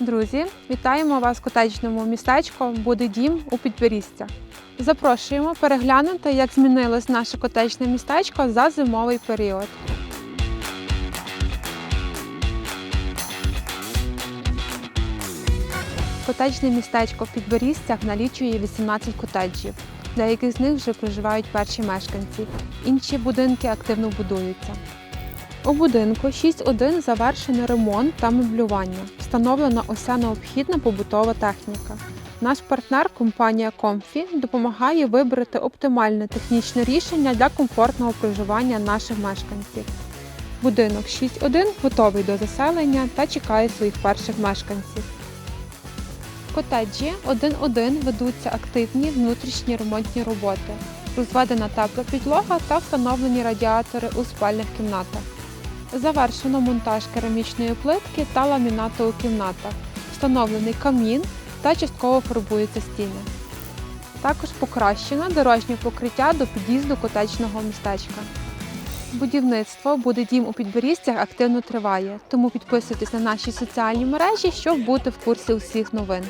Друзі, вітаємо вас в котечному містечку Буде дім у Підберістя. Запрошуємо переглянути, як змінилось наше котечне містечко за зимовий період. Котечне містечко в Підберістях налічує 18 котеджів. Деякі з них вже проживають перші мешканці, інші будинки активно будуються. У будинку 6.1 завершено ремонт та меблювання. Встановлена уся необхідна побутова техніка. Наш партнер, компанія Comfy, допомагає вибрати оптимальне технічне рішення для комфортного проживання наших мешканців. Будинок 6.1 готовий до заселення та чекає своїх перших мешканців. В котеджі 1.1 ведуться активні внутрішні ремонтні роботи, розведена тепла підлога та встановлені радіатори у спальних кімнатах. Завершено монтаж керамічної плитки та ламінату у кімнатах, встановлений камін та частково фарбуються стіни. Також покращено дорожнє покриття до під'їзду котечного містечка. Будівництво буде дім у Підборістях активно триває, тому підписуйтесь на наші соціальні мережі, щоб бути в курсі усіх новин.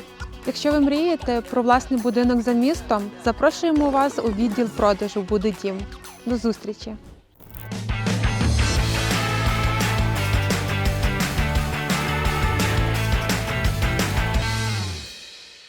Якщо ви мрієте про власний будинок за містом, запрошуємо вас у відділ продажу Буде дім. До зустрічі!